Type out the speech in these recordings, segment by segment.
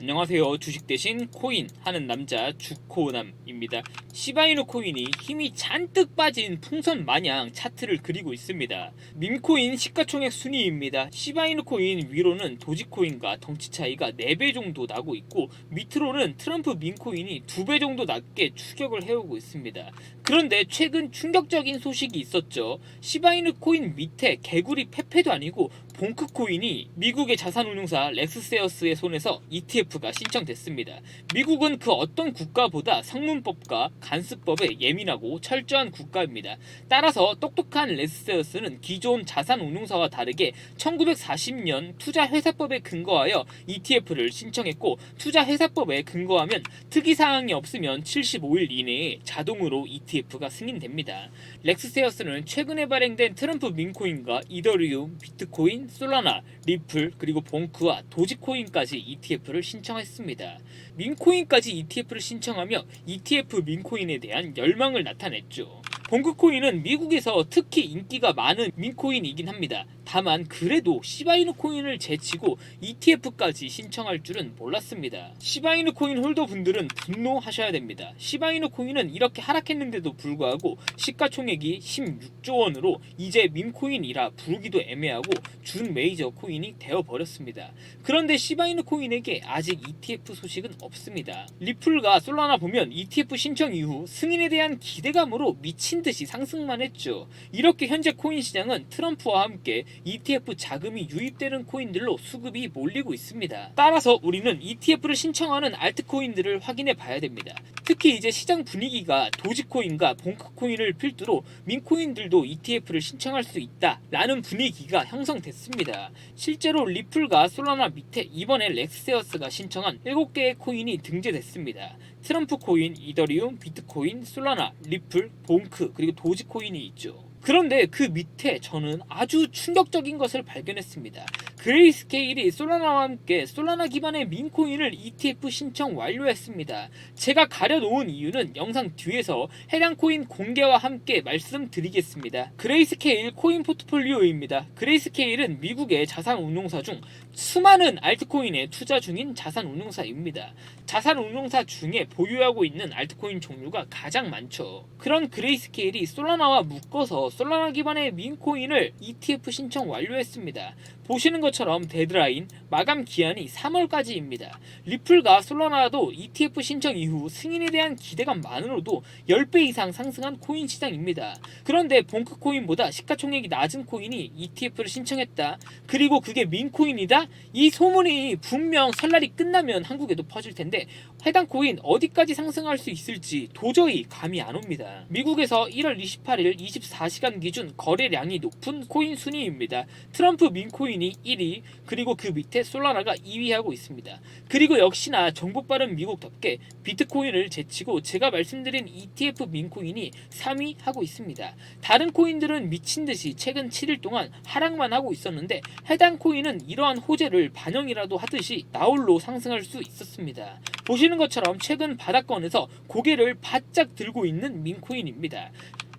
안녕하세요. 주식 대신 코인 하는 남자 주코남입니다. 시바이누 코인이 힘이 잔뜩 빠진 풍선 마냥 차트를 그리고 있습니다. 밈코인 시가총액 순위입니다. 시바이누 코인 위로는 도지코인과 덩치 차이가 4배 정도 나고 있고 밑으로는 트럼프 밈코인이 2배 정도 낮게 추격을 해오고 있습니다. 그런데 최근 충격적인 소식이 있었죠. 시바이누 코인 밑에 개구리 페페도 아니고 봉크 코인이 미국의 자산운용사 렉스세어스의 손에서 ETF가 신청됐습니다. 미국은 그 어떤 국가보다 성문법과 간수법에 예민하고 철저한 국가입니다. 따라서 똑똑한 렉스세어스는 기존 자산운용사와 다르게 1940년 투자회사법에 근거하여 ETF를 신청했고 투자회사법에 근거하면 특이사항이 없으면 75일 이내에 자동으로 ETF가 승인됩니다. 렉스세어스는 최근에 발행된 트럼프 민코인과 이더리움, 비트코인, 솔라나, 리플, 그리고 봉크와 도지코인까지 ETF를 신청했습니다. 민코인까지 ETF를 신청하며 ETF 민코인에 대한 열망을 나타냈죠. 봉크코인은 미국에서 특히 인기가 많은 민코인이긴 합니다. 다만 그래도 시바이누 코인을 제치고 ETF까지 신청할 줄은 몰랐습니다. 시바이누 코인 홀더 분들은 분노하셔야 됩니다. 시바이누 코인은 이렇게 하락했는데도 불구하고 시가총액이 16조 원으로 이제 밈코인이라 부르기도 애매하고 준 메이저 코인이 되어 버렸습니다. 그런데 시바이누 코인에게 아직 ETF 소식은 없습니다. 리플과 솔라나 보면 ETF 신청 이후 승인에 대한 기대감으로 미친 듯이 상승만 했죠. 이렇게 현재 코인 시장은 트럼프와 함께 ETF 자금이 유입되는 코인들로 수급이 몰리고 있습니다. 따라서 우리는 ETF를 신청하는 알트코인들을 확인해 봐야 됩니다. 특히 이제 시장 분위기가 도지코인과 봉크코인을 필두로 민코인들도 ETF를 신청할 수 있다라는 분위기가 형성됐습니다. 실제로 리플과 솔라나 밑에 이번에 렉세어스가 신청한 7개의 코인이 등재됐습니다. 트럼프 코인, 이더리움, 비트코인, 솔라나, 리플, 봉크 그리고 도지코인이 있죠. 그런데 그 밑에 저는 아주 충격적인 것을 발견했습니다. 그레이스케일이 솔라나와 함께 솔라나 기반의 민코인을 ETF 신청 완료했습니다. 제가 가려놓은 이유는 영상 뒤에서 해당 코인 공개와 함께 말씀드리겠습니다. 그레이스케일 코인 포트폴리오입니다. 그레이스케일은 미국의 자산운용사 중 수많은 알트코인에 투자 중인 자산운용사입니다. 자산운용사 중에 보유하고 있는 알트코인 종류가 가장 많죠. 그런 그레이스케일이 솔라나와 묶어서 솔라나 기반의 민코인을 ETF 신청 완료했습니다. 보시는 것 처럼 데드라인 마감 기한이 3월까지입니다. 리플과 솔라나도 ETF 신청 이후 승인에 대한 기대감만으로도 10배 이상 상승한 코인 시장입니다. 그런데 봉크 코인보다 시가총액이 낮은 코인이 ETF를 신청했다. 그리고 그게 민코인이다? 이 소문이 분명 설날이 끝나면 한국에도 퍼질 텐데 해당 코인 어디까지 상승할 수 있을지 도저히 감이 안 옵니다. 미국에서 1월 28일 24시간 기준 거래량이 높은 코인 순위입니다. 트럼프 민코인이 1위, 그리고 그 밑에 솔라나가 2위 하고 있습니다. 그리고 역시나 정보 빠른 미국답게 비트코인을 제치고 제가 말씀드린 ETF 민코인이 3위 하고 있습니다. 다른 코인들은 미친 듯이 최근 7일 동안 하락만 하고 있었는데 해당 코인은 이러한 호재를 반영이라도 하듯이 나홀로 상승할 수 있었습니다. 보시는 것처럼 최근 바닥권에서 고개를 바짝 들고 있는 민코인입니다.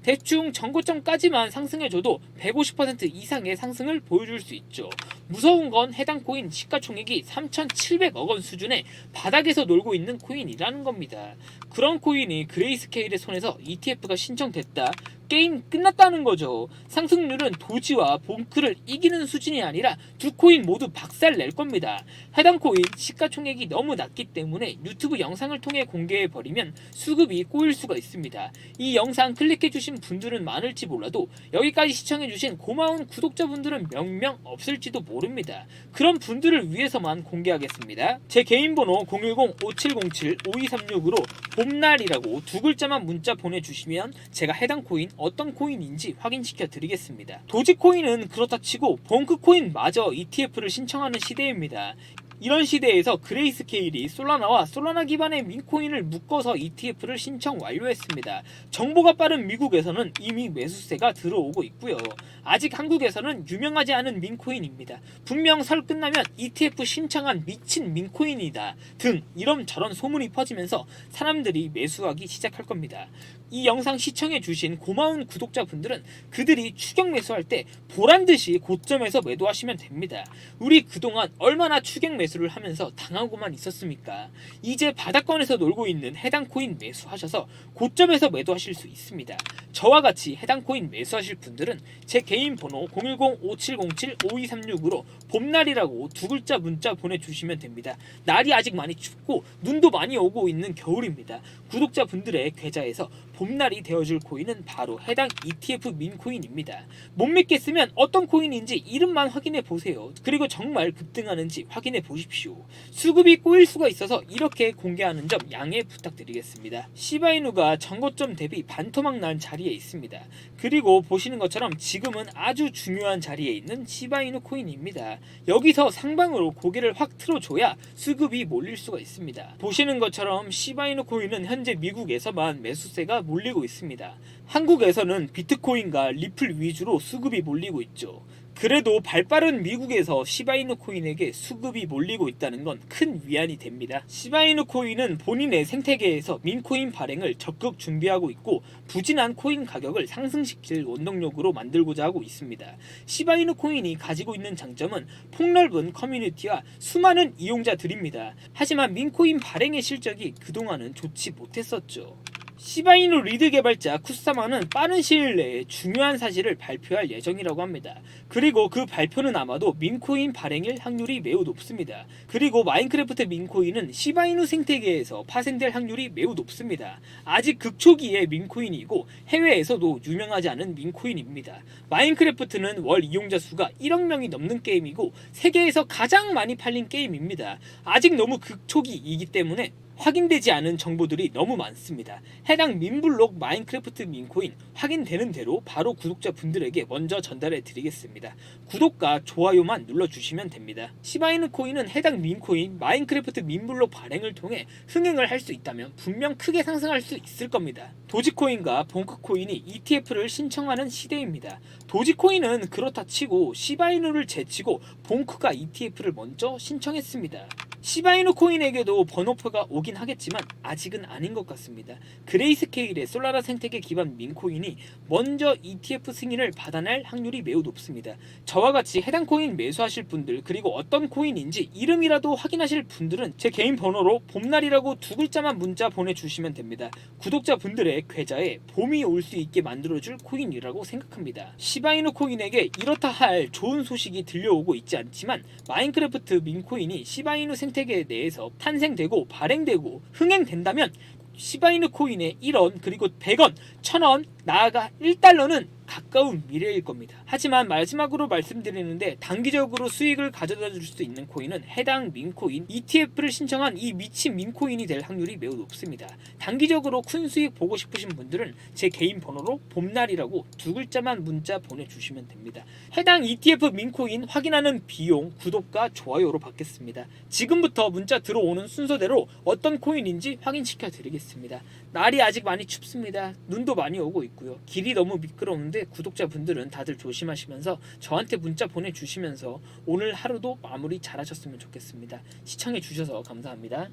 대충 전고점까지만 상승해줘도 150% 이상의 상승을 보여줄 수 있죠. 무서운 건 해당 코인 시가총액이 3,700억 원 수준의 바닥에서 놀고 있는 코인이라는 겁니다. 그런 코인이 그레이스케일의 손에서 ETF가 신청됐다. 게임 끝났다는 거죠. 상승률은 도지와 봉크를 이기는 수준이 아니라 두 코인 모두 박살 낼 겁니다. 해당 코인 시가총액이 너무 낮기 때문에 유튜브 영상을 통해 공개해 버리면 수급이 꼬일 수가 있습니다. 이 영상 클릭해 주신 분들은 많을지 몰라도 여기까지 시청해 주신 고마운 구독자분들은 몇명 없을지도 모릅니다. 그런 분들을 위해서만 공개하겠습니다. 제 개인 번호 010-5707-5236으로 봄날이라고 두 글자만 문자 보내주시면 제가 해당 코인 어떤 코인인지 확인시켜 드리겠습니다. 도지코인은 그렇다 치고 봉크코인 마저 ETF를 신청하는 시대입니다. 이런 시대에서 그레이스케일이 솔라나와 솔라나 기반의 민코인을 묶어서 ETF를 신청 완료했습니다. 정보가 빠른 미국에서는 이미 매수세가 들어오고 있고요. 아직 한국에서는 유명하지 않은 민코인입니다. 분명 설 끝나면 ETF 신청한 미친 민코인이다 등 이런저런 소문이 퍼지면서 사람들이 매수하기 시작할 겁니다. 이 영상 시청해주신 고마운 구독자분들은 그들이 추격 매수할 때 보란 듯이 고점에서 매도하시면 됩니다. 우리 그동안 얼마나 추격 매수 매수를 하면서 당하고만 있었습니까? 이제 바닥권에서 놀고 있는 해당 코인 매수하셔서 고점에서 매도하실 수 있습니다. 저와 같이 해당 코인 매수하실 분들은 제 개인 번호 010-5707-5236으로 봄날이라고 두 글자 문자 보내주시면 됩니다. 날이 아직 많이 춥고 눈도 많이 오고 있는 겨울입니다. 구독자분들의 계좌에서 봄날이 되어줄 코인은 바로 해당 ETF 민코인입니다. 못 믿겠으면 어떤 코인인지 이름만 확인해 보세요. 그리고 정말 급등하는지 확인해 보십시오. 수급이 꼬일 수가 있어서 이렇게 공개하는 점 양해 부탁드리겠습니다. 시바이누가 전고점 대비 반토막 난 자리 에 있습니다. 그리고 보시는 것처럼 지금은 아주 중요한 자리에 있는 시바이누 코인입니다. 여기서 상방으로 고개를 확 틀어줘야 수급이 몰릴 수가 있습니다. 보시는 것처럼 시바이누 코인은 현재 미국에서만 매수세가 몰리고 있습니다. 한국에서는 비트코인과 리플 위주로 수급이 몰리고 있죠. 그래도 발빠른 미국에서 시바이누 코인에게 수급이 몰리고 있다는 건 큰 위안이 됩니다. 시바이누 코인은 본인의 생태계에서 민코인 발행을 적극 준비하고 있고 부진한 코인 가격을 상승시킬 원동력으로 만들고자 하고 있습니다. 시바이누 코인이 가지고 있는 장점은 폭넓은 커뮤니티와 수많은 이용자들입니다. 하지만 민코인 발행의 실적이 그동안은 좋지 못했었죠. 시바이누 리드 개발자 쿠사마는 빠른 시일 내에 중요한 사실을 발표할 예정이라고 합니다. 그리고 그 발표는 아마도 민코인 발행일 확률이 매우 높습니다. 그리고 마인크래프트 민코인은 시바이누 생태계에서 파생될 확률이 매우 높습니다. 아직 극초기의 민코인이고 해외에서도 유명하지 않은 민코인입니다. 마인크래프트는 월 이용자 수가 1억 명이 넘는 게임이고 세계에서 가장 많이 팔린 게임입니다. 아직 너무 극초기이기 때문에 확인되지 않은 정보들이 너무 많습니다. 해당 민블록 마인크래프트 민코인 확인되는 대로 바로 구독자분들에게 먼저 전달해 드리겠습니다. 구독과 좋아요만 눌러주시면 됩니다. 시바이누 코인은 해당 민코인 마인크래프트 민블록 발행을 통해 흥행을 할 수 있다면 분명 크게 상승할 수 있을 겁니다. 도지코인과 봉크코인이 ETF를 신청하는 시대입니다. 도지코인은 그렇다 치고 시바이누를 제치고 봉크가 ETF를 먼저 신청했습니다. 시바이누 코인에게도 번호표가 오긴 하겠지만 아직은 아닌 것 같습니다. 그레이스케일의 솔라라 생태계 기반 민코인이 먼저 ETF 승인을 받아낼 확률이 매우 높습니다. 저와 같이 해당 코인 매수하실 분들 그리고 어떤 코인인지 이름이라도 확인하실 분들은 제 개인 번호로 봄날이라고 두 글자만 문자 보내주시면 됩니다. 구독자 분들의 계좌에 봄이 올 수 있게 만들어줄 코인이라고 생각합니다. 시바이누 코인에게 이렇다 할 좋은 소식이 들려오고 있지 않지만 마인크래프트 민코인이 시바이누 생 태계 내에서 탄생되고 발행되고 흥행된다면 시바이누 코인의 1원 그리고 100원, 1000원, 나아가 1달러는 가까운 미래일 겁니다. 하지만 마지막으로 말씀드리는데 단기적으로 수익을 가져다 줄 수 있는 코인은 해당 민코인 ETF를 신청한 이 미친 민코인이 될 확률이 매우 높습니다. 단기적으로 큰 수익 보고 싶으신 분들은 제 개인 번호로 봄날이라고 두 글자만 문자 보내주시면 됩니다. 해당 ETF 민코인 확인하는 비용 구독과 좋아요로 받겠습니다. 지금부터 문자 들어오는 순서대로 어떤 코인인지 확인시켜 드리겠습니다. 날이 아직 많이 춥습니다. 눈도 많이 오고 있고요. 길이 너무 미끄러운데 구독자분들은 다들 조심하시면서 저한테 문자 보내주시면서 오늘 하루도 마무리 잘하셨으면 좋겠습니다. 시청해 주셔서 감사합니다.